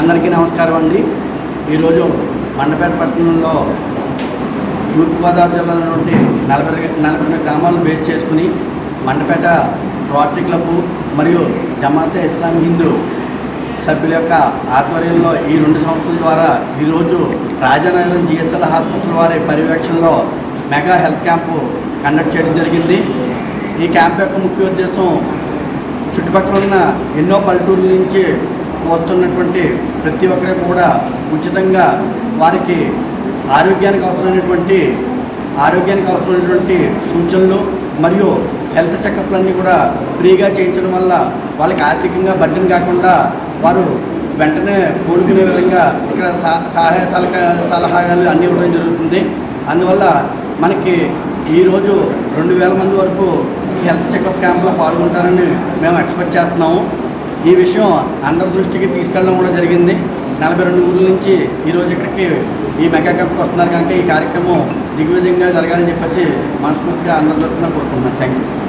అందరికీ నమస్కారం అండి. ఈరోజు మండపేట పట్టణంలో తూర్పుగోదావరి జిల్లా నుండి నలభై నలభై రెండు గ్రామాలను బేస్ చేసుకుని మండపేట రోటరీ క్లబ్ మరియు జమాతే ఇస్లాం హిందూ సభ్యుల యొక్క ఆధ్వర్యంలో ఈ రెండు సంస్థల ద్వారా ఈరోజు రాజానగరం జిఎస్ఎల్ హాస్పిటల్ వారి పర్యవేక్షణలో మెగా హెల్త్ క్యాంపు కండక్ట్ చేయడం జరిగింది. ఈ క్యాంప్ యొక్క ముఖ్య ఉద్దేశం చుట్టుపక్కల ఉన్న ఎన్నో పల్లెటూర్ల నుంచి వస్తున్నటువంటి ప్రతి ఒక్కరికి కూడా ఉచితంగా వారికి ఆరోగ్యానికి అవసరమైనటువంటి ఆరోగ్యానికి అవసరమైనటువంటి సూచనలు మరియు హెల్త్ చెకప్లన్నీ కూడా ఫ్రీగా చేయించడం వల్ల వాళ్ళకి ఆర్థికంగా బడ్డెన్ కాకుండా వారు వెంటనే కోరుకునే విధంగా ఇక్కడ సహాయ సలహా సలహాలు అన్నీ ఇవ్వడం జరుగుతుంది. అందువల్ల మనకి ఈరోజు రెండు వేల మంది వరకు హెల్త్ చెకప్ క్యాంప్లో పాల్గొంటారని మేము ఎక్స్పెక్ట్ చేస్తున్నాము. ఈ విషయం అందరి దృష్టికి తీసుకెళ్ళడం కూడా జరిగింది. నలభై రెండు ఊర్ల నుంచి ఈరోజు ఇక్కడికి ఈ మెగా క్యాంప్కి వస్తున్నారు కనుక ఈ కార్యక్రమం దిగ్విజయంగా జరగాలని చెప్పేసి మనస్ఫూర్తిగా అందరి తరఫున కోరుకుంటున్నాను. Thank you